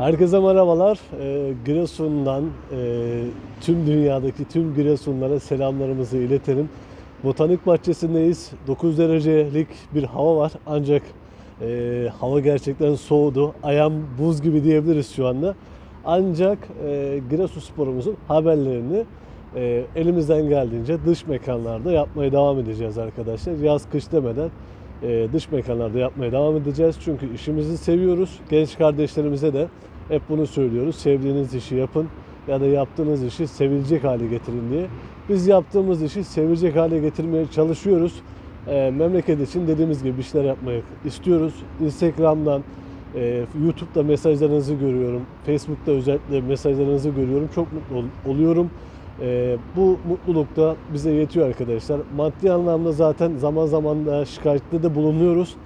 Herkese merhabalar. Ee, Giresun'dan e, tüm dünyadaki tüm Giresunlara selamlarımızı iletelim. Botanik bahçesindeyiz. 9 derecelik bir hava var ancak e, hava gerçekten soğudu. Ayağım buz gibi diyebiliriz şu anda. Ancak e, Giresun sporumuzun haberlerini e, elimizden geldiğince dış mekanlarda yapmaya devam edeceğiz arkadaşlar. Yaz kış demeden e, dış mekanlarda yapmaya devam edeceğiz. Çünkü işimizi seviyoruz. Genç kardeşlerimize de hep bunu söylüyoruz. Sevdiğiniz işi yapın ya da yaptığınız işi sevilecek hale getirin diye. Biz yaptığımız işi sevilecek hale getirmeye çalışıyoruz. E, memleket için dediğimiz gibi işler yapmayı istiyoruz. Instagram'dan, e, YouTube'da mesajlarınızı görüyorum. Facebook'ta özellikle mesajlarınızı görüyorum. Çok mutlu ol- oluyorum. E, bu mutluluk da bize yetiyor arkadaşlar. Maddi anlamda zaten zaman zaman da şikayette de bulunuyoruz.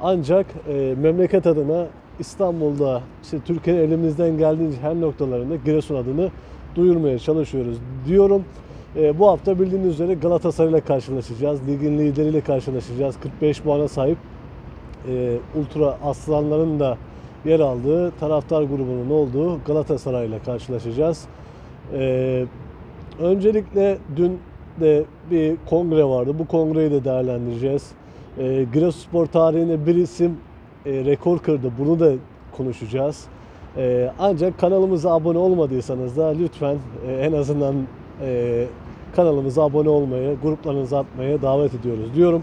Ancak e, memleket adına İstanbul'da işte Türkiye'nin elimizden geldiğince her noktalarında Giresun adını duyurmaya çalışıyoruz diyorum. E, bu hafta bildiğiniz üzere Galatasaray ile karşılaşacağız. Ligin lideriyle karşılaşacağız. 45 puana sahip e, Ultra Aslanların da yer aldığı taraftar grubunun olduğu Galatasaray ile karşılaşacağız. E, öncelikle dün de bir kongre vardı. Bu kongreyi de değerlendireceğiz. E, Giresunspor tarihinde bir isim e, rekor kırdı. Bunu da konuşacağız. E, ancak kanalımıza abone olmadıysanız da lütfen e, en azından e, kanalımıza abone olmayı, gruplarınızı atmaya davet ediyoruz diyorum.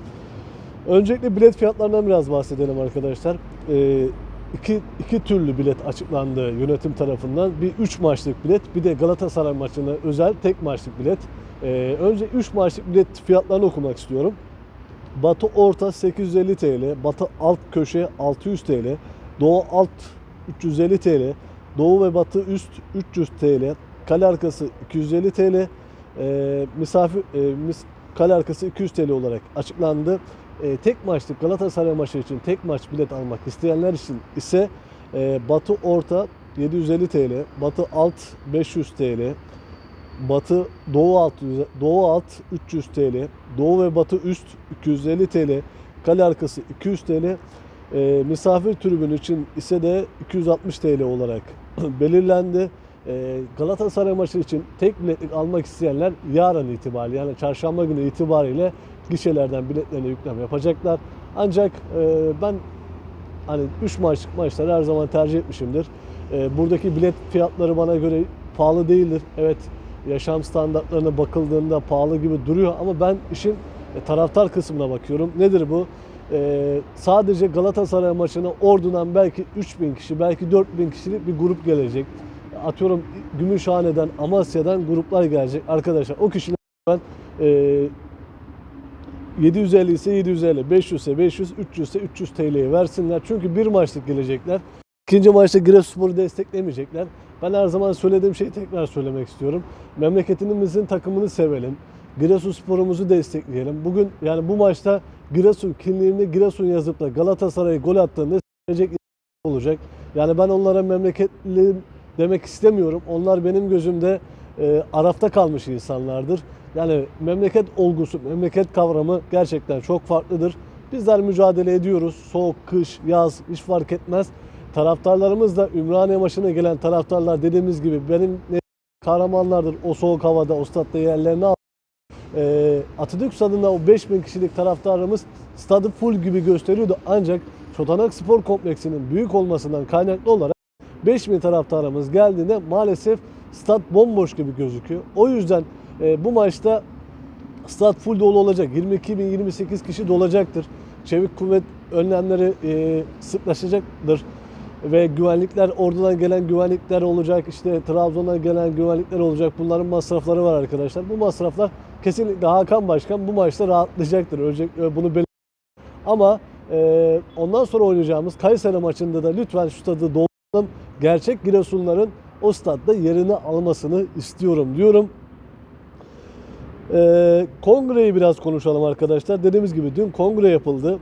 Öncelikle bilet fiyatlarından biraz bahsedelim arkadaşlar. Ee, iki, iki türlü bilet açıklandı yönetim tarafından. Bir 3 maçlık bilet, bir de Galatasaray maçına özel tek maçlık bilet. Ee, önce 3 maçlık bilet fiyatlarını okumak istiyorum. Batı orta 850 TL, batı alt köşe 600 TL, doğu alt 350 TL, doğu ve batı üst 300 TL, kale arkası 250 TL, e, misafir e, mis, kale arkası 200 TL olarak açıklandı. E, tek maçlık Galatasaray maçı için tek maç bilet almak isteyenler için ise e, Batı orta 750 TL, Batı alt 500 TL, Batı Doğu alt Doğu alt 300 TL, Doğu ve Batı üst 250 TL, kale arkası 200 TL, e, misafir tribün için ise de 260 TL olarak belirlendi. E, Galatasaray maçı için tek biletlik almak isteyenler yarın itibariyle yani çarşamba günü itibariyle gişelerden biletlerine yükleme yapacaklar. Ancak e, ben hani 3 maçlık maçları her zaman tercih etmişimdir. E, buradaki bilet fiyatları bana göre pahalı değildir. Evet yaşam standartlarına bakıldığında pahalı gibi duruyor ama ben işin e, taraftar kısmına bakıyorum. Nedir bu? E, sadece Galatasaray maçına Ordu'dan belki 3000 kişi, belki 4000 kişilik bir grup gelecek. Atıyorum Gümüşhane'den, Amasya'dan gruplar gelecek arkadaşlar. O kişiler ben e, 750 ise 750, 500 ise 500, 300 ise 300 TL'ye versinler. Çünkü bir maçlık gelecekler. İkinci maçta Giresunspor'u desteklemeyecekler. Ben her zaman söylediğim şeyi tekrar söylemek istiyorum. Memleketimizin takımını sevelim. Giresunspor'umuzu destekleyelim. Bugün yani bu maçta Giresun kimliğinde Giresun yazıp da Galatasaray'a gol attığında gelecek olacak. Yani ben onlara memleketli demek istemiyorum. Onlar benim gözümde e, arafta kalmış insanlardır. Yani memleket olgusu, memleket kavramı gerçekten çok farklıdır. Bizler mücadele ediyoruz. Soğuk, kış, yaz hiç fark etmez. Taraftarlarımız da Ümraniye maçına gelen taraftarlar dediğimiz gibi benim kahramanlardır. O soğuk havada, o statta yerlerini al. E, Atatürk Stadı'nda o 5000 kişilik taraftarımız stadı full gibi gösteriyordu. Ancak Çotanak Spor Kompleksi'nin büyük olmasından kaynaklı olarak 5000 taraftarımız geldiğinde maalesef stat bomboş gibi gözüküyor. O yüzden e, bu maçta stat full dolu olacak. 22 bin 28 kişi dolacaktır. Çevik kuvvet önlemleri e, sıklaşacaktır. Ve güvenlikler, oradan gelen güvenlikler olacak, işte Trabzon'dan gelen güvenlikler olacak. Bunların masrafları var arkadaşlar. Bu masraflar kesinlikle Hakan Başkan bu maçta rahatlayacaktır. Öncelikle bunu belirtmek ama e, ondan sonra oynayacağımız Kayseri maçında da lütfen şu stadı dolduralım. Gerçek Giresunların o stadda yerini almasını istiyorum diyorum. E, kongreyi biraz konuşalım arkadaşlar. Dediğimiz gibi dün kongre yapıldı.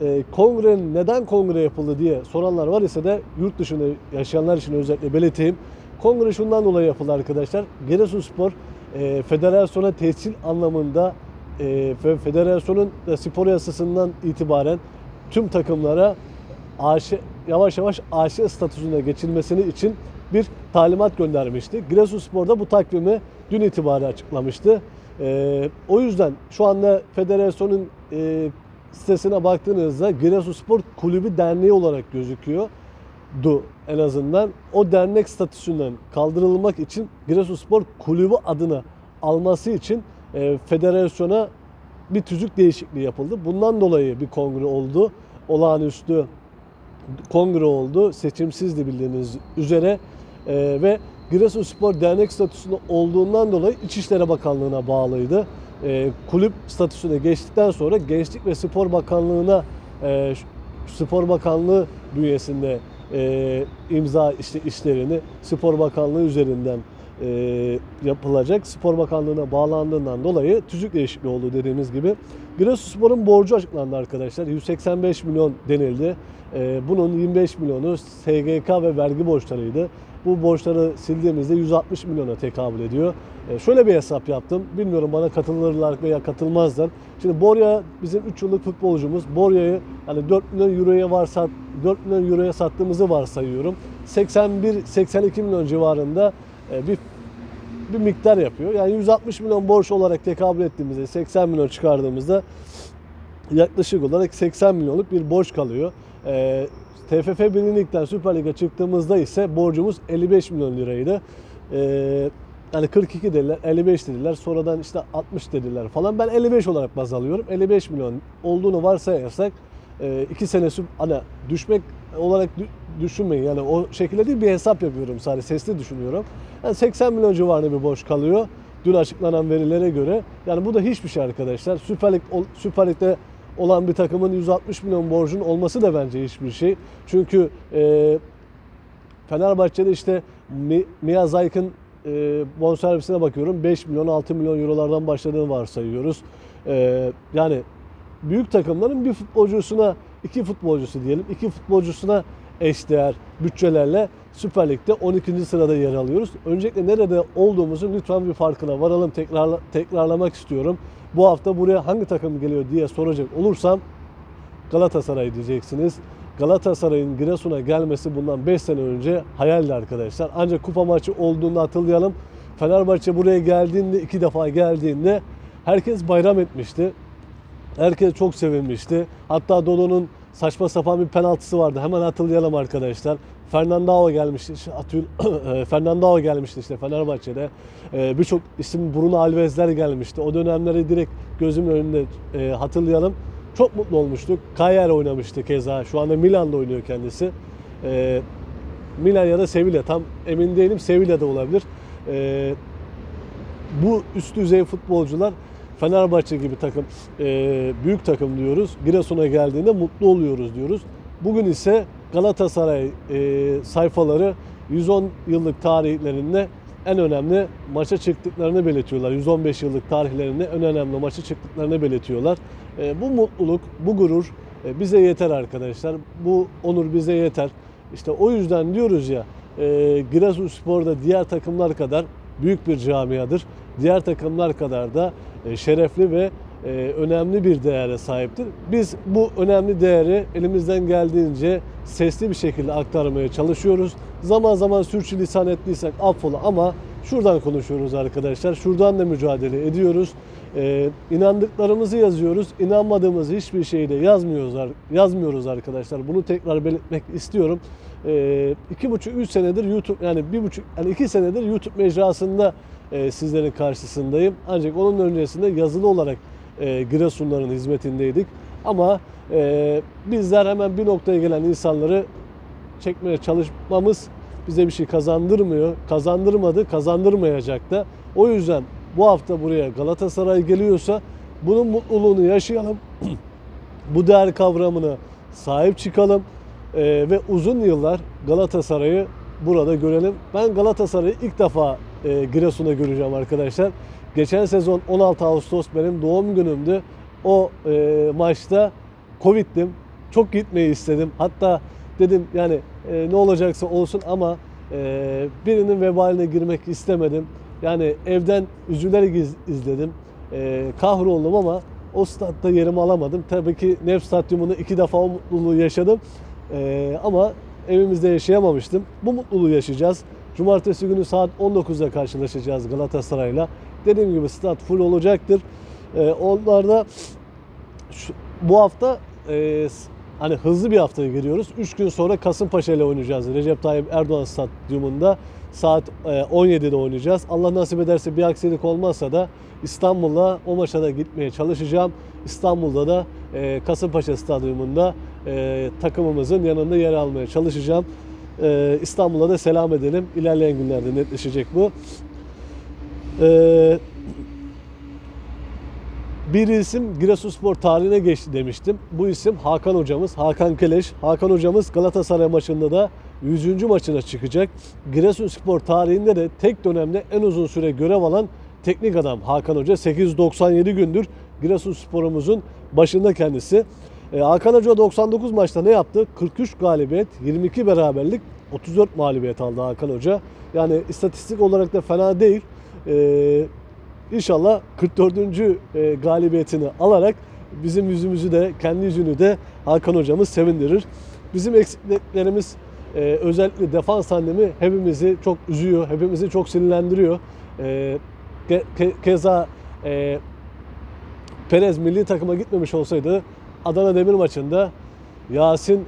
E, kongrenin neden kongre yapıldı diye soranlar var ise de yurt dışında yaşayanlar için özellikle belirteyim. Kongre şundan dolayı yapıldı arkadaşlar. Giresunspor e, federasyona tescil anlamında e, ve federasyonun da spor yasasından itibaren tüm takımlara AŞ, yavaş yavaş AŞ statüsüne geçilmesini için bir talimat göndermişti. Giresunspor da bu takvimi dün itibariyle açıklamıştı. Ee, o yüzden şu anda federasyonun e, sitesine baktığınızda Giresunspor Kulübü Derneği olarak gözüküyor du en azından o dernek statüsünden kaldırılmak için Giresunspor Kulübü adını alması için e, federasyona bir tüzük değişikliği yapıldı. Bundan dolayı bir kongre oldu. Olağanüstü kongre oldu. Seçimsizdi bildiğiniz üzere. E, ve Giresunspor dernek statüsünde olduğundan dolayı İçişleri Bakanlığı'na bağlıydı. E, kulüp statüsüne geçtikten sonra Gençlik ve Spor Bakanlığı'na e, Spor Bakanlığı bünyesinde e, imza işte işlerini Spor Bakanlığı üzerinden e, yapılacak. Spor Bakanlığı'na bağlandığından dolayı tüzük değişikliği oldu dediğimiz gibi. Giresunspor'un borcu açıklandı arkadaşlar. 185 milyon denildi. E, bunun 25 milyonu SGK ve vergi borçlarıydı. Bu borçları sildiğimizde 160 milyona tekabül ediyor. E, şöyle bir hesap yaptım. Bilmiyorum bana katılırlar veya katılmazlar. Şimdi Borja bizim 3 yıllık futbolcumuz. Borja'yı hani 4 milyon euroya varsa 4 milyon euroya sattığımızı varsayıyorum. 81-82 milyon civarında e, bir bir miktar yapıyor. Yani 160 milyon borç olarak tekabül ettiğimizde 80 milyon çıkardığımızda yaklaşık olarak 80 milyonluk bir borç kalıyor. E, TFF 1. Lig'den Süper Lig'e çıktığımızda ise borcumuz 55 milyon liraydı. E, yani 42 dediler, 55 dediler, sonradan işte 60 dediler falan. Ben 55 olarak baz alıyorum. 55 milyon olduğunu varsayarsak 2 sene sü- hani düşmek olarak dü- düşünmeyin. Yani o şekilde değil bir hesap yapıyorum sadece sesli düşünüyorum. Yani 80 milyon civarında bir borç kalıyor. Dün açıklanan verilere göre. Yani bu da hiçbir şey arkadaşlar. Süper, Lig, Süper Lig'de olan bir takımın 160 milyon borcun olması da bence hiçbir şey. Çünkü e, Fenerbahçe'de işte Mi- Mia Zayt'ın e, bonservisine bakıyorum. 5 milyon 6 milyon eurolardan başladığını varsayıyoruz. E, yani büyük takımların bir futbolcusuna, iki futbolcusu diyelim, iki futbolcusuna eşdeğer bütçelerle Süper Lig'de 12. sırada yer alıyoruz. Öncelikle nerede olduğumuzu lütfen bir farkına varalım. Tekrarla, tekrarlamak istiyorum. Bu hafta buraya hangi takım geliyor diye soracak olursam Galatasaray diyeceksiniz. Galatasaray'ın Giresun'a gelmesi bundan 5 sene önce hayaldi arkadaşlar. Ancak kupa maçı olduğunda hatırlayalım. Fenerbahçe buraya geldiğinde iki defa geldiğinde herkes bayram etmişti. Herkes çok sevinmişti. Hatta Dodo'nun saçma sapan bir penaltısı vardı. Hemen hatırlayalım arkadaşlar. Fernandao gelmişti. Atül Fernandao gelmişti işte Fenerbahçe'de. Ee, Birçok isim Bruno Alves'ler gelmişti. O dönemleri direkt gözümün önünde e, hatırlayalım. Çok mutlu olmuştuk. Kayer oynamıştı keza. Şu anda Milan'da oynuyor kendisi. Ee, Milan ya da Sevilla tam emin değilim. Sevilla'da olabilir. Bu üst düzey futbolcular Fenerbahçe gibi takım, e, büyük takım diyoruz. Giresun'a geldiğinde mutlu oluyoruz diyoruz. Bugün ise Galatasaray e, sayfaları 110 yıllık tarihlerinde en önemli maça çıktıklarını belirtiyorlar. 115 yıllık tarihlerinde en önemli maça çıktıklarını belirtiyorlar. E, bu mutluluk, bu gurur bize yeter arkadaşlar. Bu onur bize yeter. İşte o yüzden diyoruz ya e, Giresunspor'da diğer takımlar kadar büyük bir camiadır. Diğer takımlar kadar da şerefli ve e, önemli bir değere sahiptir. Biz bu önemli değeri elimizden geldiğince sesli bir şekilde aktarmaya çalışıyoruz. Zaman zaman sürçülisan ettiysek affola ama şuradan konuşuyoruz arkadaşlar. Şuradan da mücadele ediyoruz. E, inandıklarımızı yazıyoruz. İnanmadığımız hiçbir şeyi de yazmıyoruz, yazmıyoruz arkadaşlar. Bunu tekrar belirtmek istiyorum. E, iki buçuk, üç senedir YouTube yani bir buçuk, yani iki senedir YouTube mecrasında e, sizlerin karşısındayım. Ancak onun öncesinde yazılı olarak e, Giresunların hizmetindeydik. Ama e, bizler hemen bir noktaya gelen insanları çekmeye çalışmamız bize bir şey kazandırmıyor. Kazandırmadı, kazandırmayacak da. O yüzden bu hafta buraya Galatasaray geliyorsa bunun mutluluğunu yaşayalım. bu değer kavramına sahip çıkalım. Ee, ve uzun yıllar Galatasaray'ı burada görelim. Ben Galatasaray'ı ilk defa e, Giresun'da göreceğim arkadaşlar. Geçen sezon 16 Ağustos benim doğum günümdü. O e, maçta Covid'dim. Çok gitmeyi istedim. Hatta dedim yani e, ne olacaksa olsun ama e, birinin vebaline girmek istemedim. Yani evden üzülerek iz- izledim. E, kahroldum ama o statta yerimi alamadım. Tabii ki Nef Stadyumunda iki defa o mutluluğu yaşadım. Ee, ama evimizde yaşayamamıştım. Bu mutluluğu yaşayacağız. Cumartesi günü saat 19'da karşılaşacağız Galatasaray'la. Dediğim gibi stat full olacaktır. Ee, onlar da şu- bu hafta e, hani hızlı bir haftaya giriyoruz. 3 gün sonra Kasımpaşa ile oynayacağız. Recep Tayyip Erdoğan Stadyumunda saat e, 17'de oynayacağız. Allah nasip ederse bir aksilik olmazsa da İstanbul'a o maça da gitmeye çalışacağım. İstanbul'da da e, Kasımpaşa Stadyumunda e, takımımızın yanında yer almaya çalışacağım. E, İstanbul'a da selam edelim. İlerleyen günlerde netleşecek bu. E, bir isim Giresunspor tarihine geçti demiştim. Bu isim Hakan hocamız, Hakan Keleş. Hakan hocamız Galatasaray maçında da 100. maçına çıkacak. Giresunspor tarihinde de tek dönemde en uzun süre görev alan teknik adam Hakan Hoca. 897 gündür Giresunspor'umuzun başında kendisi. E, Hakan Hoca 99 maçta ne yaptı? 43 galibiyet, 22 beraberlik, 34 mağlubiyet aldı Hakan Hoca. Yani istatistik olarak da fena değil. E, İnşallah 44. e, galibiyetini alarak bizim yüzümüzü de kendi yüzünü de Hakan hocamız sevindirir. Bizim eksikliklerimiz e, özellikle defans tandemi hepimizi çok üzüyor, hepimizi çok sinirlendiriyor. E, ke- ke- keza e, Perez milli takıma gitmemiş olsaydı Adana Demir maçında Yasin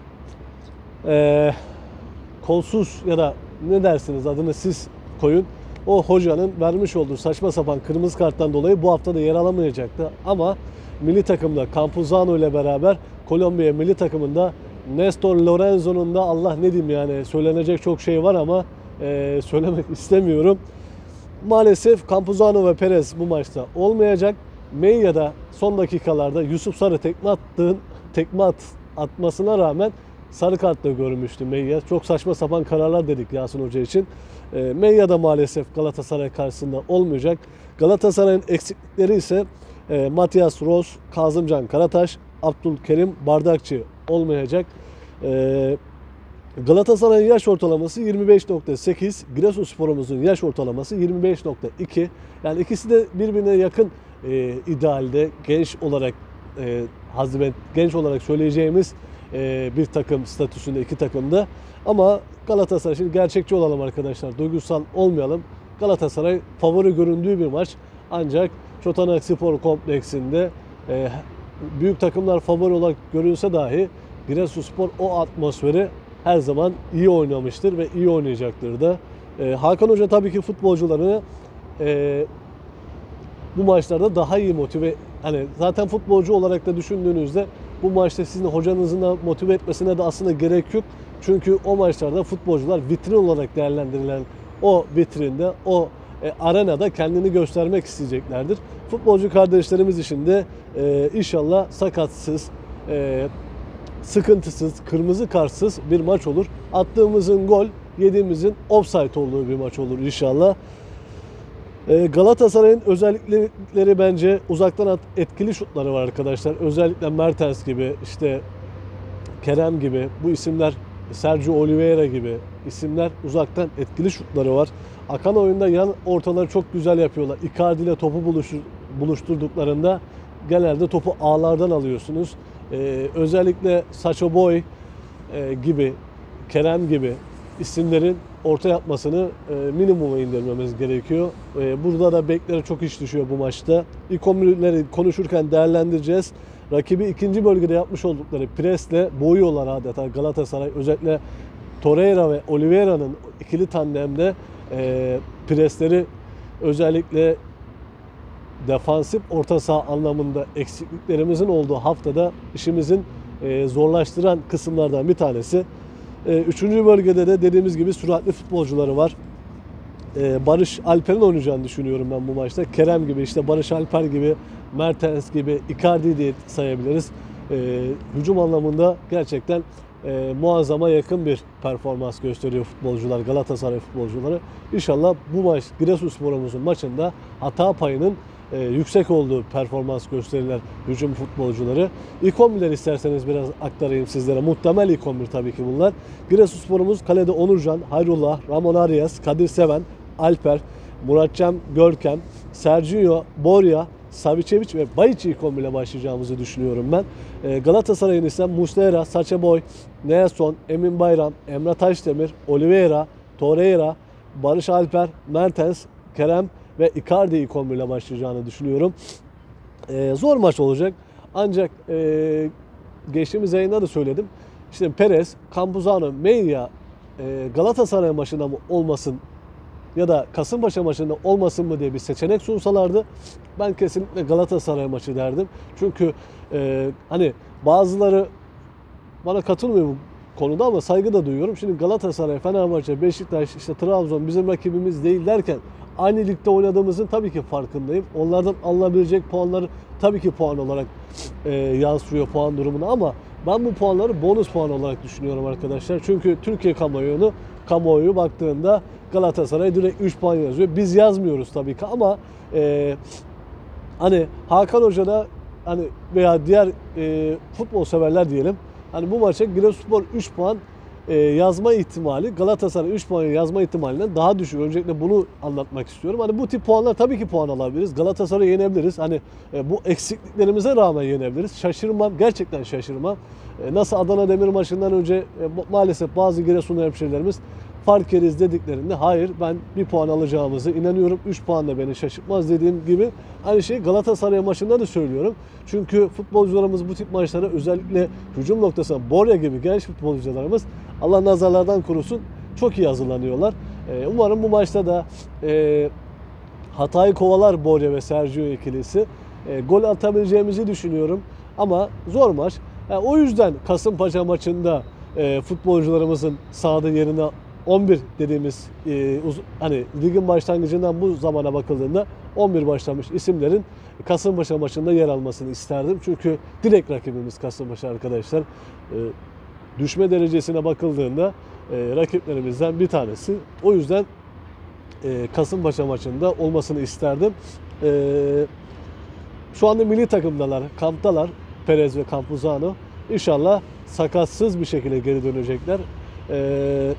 e, kolsuz ya da ne dersiniz adını siz koyun. O hocanın vermiş olduğu saçma sapan kırmızı karttan dolayı bu hafta da yer alamayacaktı. Ama milli takımda Campuzano ile beraber Kolombiya milli takımında Nestor Lorenzo'nun da Allah ne diyeyim yani söylenecek çok şey var ama e, söylemek istemiyorum. Maalesef Campuzano ve Perez bu maçta olmayacak. Meyya'da son dakikalarda Yusuf Sarı tekme attığın tekme at, atmasına rağmen sarı kartla görmüştü Meyya. Çok saçma sapan kararlar dedik Yasin Hoca için. E, Meyya da maalesef Galatasaray karşısında olmayacak. Galatasaray'ın eksiklikleri ise e, Matias Ros, Kazımcan Karataş, Abdülkerim Bardakçı olmayacak. E, Galatasaray'ın yaş ortalaması 25.8, Giresunspor'umuzun yaş ortalaması 25.2. Yani ikisi de birbirine yakın e, idealde genç olarak e, hazmet genç olarak söyleyeceğimiz e, bir takım statüsünde iki takımda. Ama Galatasaray şimdi gerçekçi olalım arkadaşlar. Duygusal olmayalım. Galatasaray favori göründüğü bir maç. Ancak Çotanak Spor Kompleksinde e, büyük takımlar favori olarak görünse dahi Giresunspor o atmosferi her zaman iyi oynamıştır ve iyi oynayacaktır da. E, Hakan Hoca tabii ki futbolcularını e, bu maçlarda daha iyi motive hani zaten futbolcu olarak da düşündüğünüzde bu maçta sizin hocanızın motive etmesine de aslında gerek yok. Çünkü o maçlarda futbolcular vitrin olarak değerlendirilen o vitrinde, o e, arenada kendini göstermek isteyeceklerdir. Futbolcu kardeşlerimiz için de e, inşallah sakatsız, e, sıkıntısız, kırmızı kartsız bir maç olur. Attığımızın gol, yediğimizin offside olduğu bir maç olur inşallah. Ee, Galatasaray'ın özellikleri bence uzaktan etkili şutları var arkadaşlar. Özellikle Mertens gibi, işte Kerem gibi bu isimler, Sergio Oliveira gibi isimler uzaktan etkili şutları var. Akan oyunda yan ortaları çok güzel yapıyorlar. Icardi ile topu buluşturduklarında genelde topu ağlardan alıyorsunuz. Ee, özellikle Sacho Boy e, gibi, Kerem gibi isimlerin orta yapmasını e, minimuma indirmemiz gerekiyor. E, burada da beklere çok iş düşüyor bu maçta. İlk 11'leri konuşurken değerlendireceğiz. Rakibi ikinci bölgede yapmış oldukları presle boğuyorlar adeta Galatasaray. Özellikle Torreira ve Oliveira'nın ikili tandemde e, presleri özellikle defansif orta saha anlamında eksikliklerimizin olduğu haftada işimizin e, zorlaştıran kısımlardan bir tanesi. E, Üçüncü bölgede de dediğimiz gibi süratli futbolcuları var. E, Barış Alper'in oynayacağını düşünüyorum ben bu maçta. Kerem gibi, işte Barış Alper gibi, Mertens gibi, Icardi diye sayabiliriz. E, hücum anlamında gerçekten e, muazzama yakın bir performans gösteriyor futbolcular, Galatasaray futbolcuları. İnşallah bu maç Giresunspor'umuzun maçında hata payının e, yüksek olduğu performans gösterirler hücum futbolcuları. İlk 11'leri isterseniz biraz aktarayım sizlere. Muhtemel ilk 11 tabii ki bunlar. Giresunspor'umuz kalede Onurcan, Hayrullah, Ramon Arias, Kadir Seven, Alper, Muratcan Görkem, Sergio Borja, Savicevic ve Bayic kombine başlayacağımızı düşünüyorum ben. E, Galatasaray'ın ise Muslera, Sacha Boy, Nelson, Emin Bayram, Emre Taşdemir, Oliveira, Torreira, Barış Alper, Mertens, Kerem ve Icardi kombine başlayacağını düşünüyorum. E, zor maç olacak. Ancak e, geçtiğimiz yayında da söyledim. İşte Perez, Campuzano, Meyya e, Galatasaray maçında mı olmasın ya da Kasımpaşa maçında olmasın mı diye bir seçenek sunsalardı ben kesinlikle Galatasaray maçı derdim. Çünkü e, hani bazıları bana katılmıyor konuda ama saygı da duyuyorum. Şimdi Galatasaray, Fenerbahçe, Beşiktaş, işte Trabzon bizim rakibimiz değil derken aynı ligde oynadığımızın tabii ki farkındayım. Onlardan alınabilecek puanları tabii ki puan olarak e, yansıyor puan durumuna ama ben bu puanları bonus puan olarak düşünüyorum arkadaşlar. Çünkü Türkiye kamuoyunu kamuoyu baktığında Galatasaray direkt 3 puan yazıyor. Biz yazmıyoruz tabii ki ama e, hani Hakan Hoca da hani veya diğer e, futbol severler diyelim. Hani bu maça Giresunspor 3 puan e, yazma ihtimali Galatasaray 3 puan yazma ihtimalinden daha düşük. Öncelikle bunu anlatmak istiyorum. Hani bu tip puanlar tabii ki puan alabiliriz. Galatasaray'ı yenebiliriz. Hani e, bu eksikliklerimize rağmen yenebiliriz. Şaşırmam, gerçekten şaşırmam. E, nasıl Adana Demir maçından önce maalesef bazı Giresunlu hemşehrilerimiz fark yeriz dediklerinde hayır ben bir puan alacağımızı inanıyorum. 3 puan da beni şaşırtmaz dediğim gibi aynı şeyi Galatasaray maçında da söylüyorum. Çünkü futbolcularımız bu tip maçlara özellikle hücum noktasında Borja gibi genç futbolcularımız Allah nazarlardan korusun çok iyi hazırlanıyorlar. Ee, umarım bu maçta da e, hatayı kovalar Borja ve Sergio ikilisi. E, gol atabileceğimizi düşünüyorum. Ama zor maç. Yani o yüzden Kasımpaşa maçında e, futbolcularımızın sahada yerine 11 dediğimiz e, uz- hani ligin başlangıcından bu zamana bakıldığında 11 başlamış isimlerin Kasımpaşa maçında yer almasını isterdim. Çünkü direkt rakibimiz Kasımpaşa arkadaşlar. E, düşme derecesine bakıldığında e, rakiplerimizden bir tanesi. O yüzden e, Kasımpaşa maçında olmasını isterdim. E, şu anda milli takımdalar, kamptalar Perez ve Campuzano. İnşallah sakatsız bir şekilde geri dönecekler. E,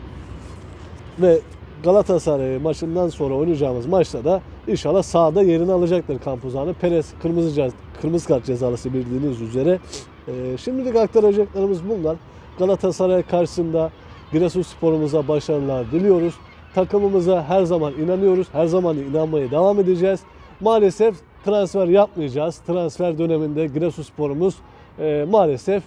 ve Galatasaray maçından sonra oynayacağımız maçta da inşallah sahada yerini alacaktır Campuzano. Perez kırmızı, kırmızı kart cezalısı bildiğiniz üzere. E, şimdilik aktaracaklarımız bunlar. Galatasaray karşısında Giresunspor'umuza başarılar diliyoruz. Takımımıza her zaman inanıyoruz. Her zaman inanmaya devam edeceğiz. Maalesef transfer yapmayacağız. Transfer döneminde Giresunspor'umuz e, maalesef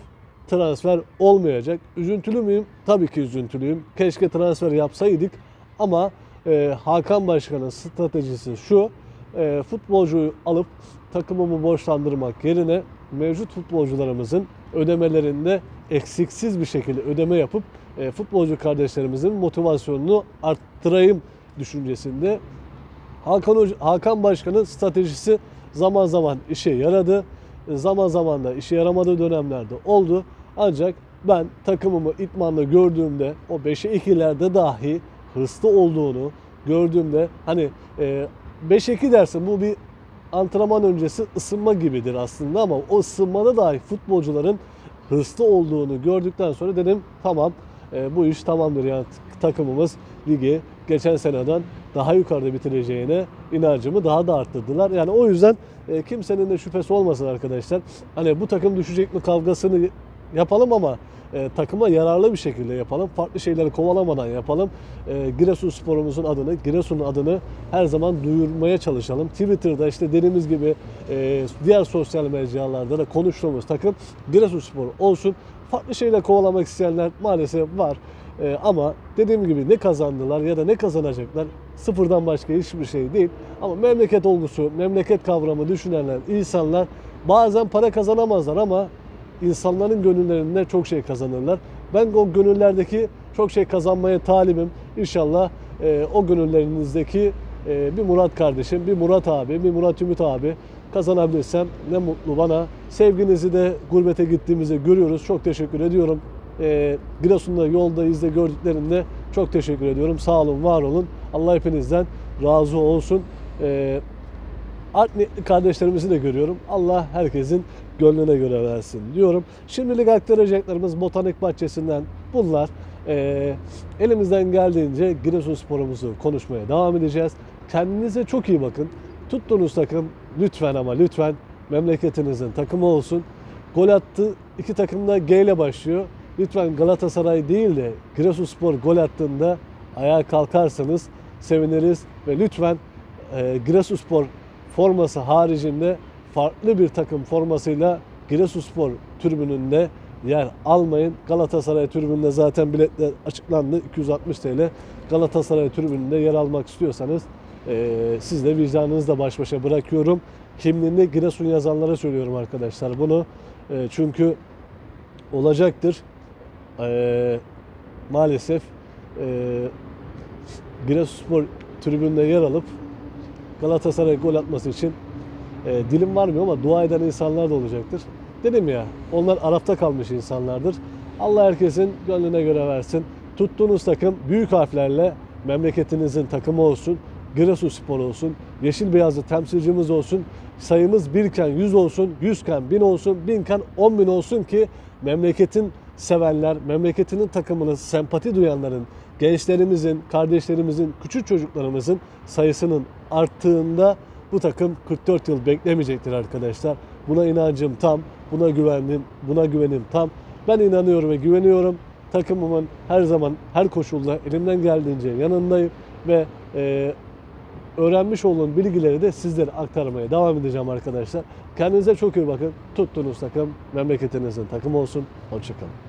transfer olmayacak. Üzüntülü müyüm? Tabii ki üzüntülüyüm. Keşke transfer yapsaydık ama e, Hakan Başkan'ın stratejisi şu. E, futbolcuyu alıp takımımı borçlandırmak yerine mevcut futbolcularımızın ödemelerinde eksiksiz bir şekilde ödeme yapıp e, futbolcu kardeşlerimizin motivasyonunu arttırayım düşüncesinde. Hakan, Hakan Başkan'ın stratejisi zaman zaman işe yaradı. Zaman zaman da işe yaramadığı dönemlerde oldu. Ancak ben takımımı itmanda gördüğümde o 5'e 2'lerde dahi hırslı olduğunu gördüğümde hani e, 5'e 2 dersin bu bir antrenman öncesi ısınma gibidir aslında ama o ısınmada dahi futbolcuların hırslı olduğunu gördükten sonra dedim tamam e, bu iş tamamdır yani takımımız ligi geçen seneden daha yukarıda bitireceğine inancımı daha da arttırdılar. Yani o yüzden e, kimsenin de şüphesi olmasın arkadaşlar. Hani bu takım düşecek mi kavgasını yapalım ama e, takıma yararlı bir şekilde yapalım. Farklı şeyleri kovalamadan yapalım. E, Giresun sporumuzun adını, Giresun'un adını her zaman duyurmaya çalışalım. Twitter'da işte dediğimiz gibi e, diğer sosyal mecralarda da konuştuğumuz takım Giresun Spor olsun. Farklı şeyler kovalamak isteyenler maalesef var. E, ama dediğim gibi ne kazandılar ya da ne kazanacaklar sıfırdan başka hiçbir şey değil. Ama memleket olgusu, memleket kavramı düşünenler, insanlar bazen para kazanamazlar ama insanların gönüllerinde çok şey kazanırlar. Ben o gönüllerdeki çok şey kazanmaya talibim. İnşallah e, o gönüllerinizdeki e, bir Murat kardeşim, bir Murat abi, bir Murat Ümit abi kazanabilirsem ne mutlu bana. Sevginizi de gurbete gittiğimizde görüyoruz. Çok teşekkür ediyorum. E, Giresun'da yolda izle gördüklerinde çok teşekkür ediyorum. Sağ olun, var olun. Allah hepinizden razı olsun. E, art kardeşlerimizi de görüyorum. Allah herkesin gönlüne göre versin diyorum. Şimdilik aktaracaklarımız Botanik Bahçesi'nden bunlar. Ee, elimizden geldiğince Giresun sporumuzu konuşmaya devam edeceğiz. Kendinize çok iyi bakın. Tuttuğunuz takım lütfen ama lütfen memleketinizin takımı olsun. Gol attı. iki takım da G ile başlıyor. Lütfen Galatasaray değil de Giresunspor gol attığında ayağa kalkarsanız seviniriz ve lütfen e, Giresunspor forması haricinde farklı bir takım formasıyla Giresunspor tribününde yer almayın. Galatasaray tribününde zaten biletler açıklandı. 260 TL. Galatasaray tribününde yer almak istiyorsanız e, siz de vicdanınızla baş başa bırakıyorum. Kimliğinde Giresun yazanlara söylüyorum arkadaşlar bunu. E, çünkü olacaktır. E, maalesef e, Giresunspor tribünde yer alıp Galatasaray gol atması için e, dilim varmıyor ama dua eden insanlar da olacaktır. Dedim ya onlar Arap'ta kalmış insanlardır. Allah herkesin gönlüne göre versin. Tuttuğunuz takım büyük harflerle memleketinizin takımı olsun. Giresunspor olsun. Yeşil beyazlı temsilcimiz olsun. Sayımız birken 100 olsun, yüzken 1000 olsun, binken 10 bin olsun ki memleketin sevenler, memleketinin takımını sempati duyanların, gençlerimizin, kardeşlerimizin, küçük çocuklarımızın sayısının arttığında bu takım 44 yıl beklemeyecektir arkadaşlar. Buna inancım tam, buna güvenim, buna güvenim tam. Ben inanıyorum ve güveniyorum. Takımımın her zaman, her koşulda elimden geldiğince yanındayım ve e, öğrenmiş olduğum bilgileri de sizlere aktarmaya devam edeceğim arkadaşlar. Kendinize çok iyi bakın. Tuttuğunuz takım memleketinizin takımı olsun. Hoşçakalın.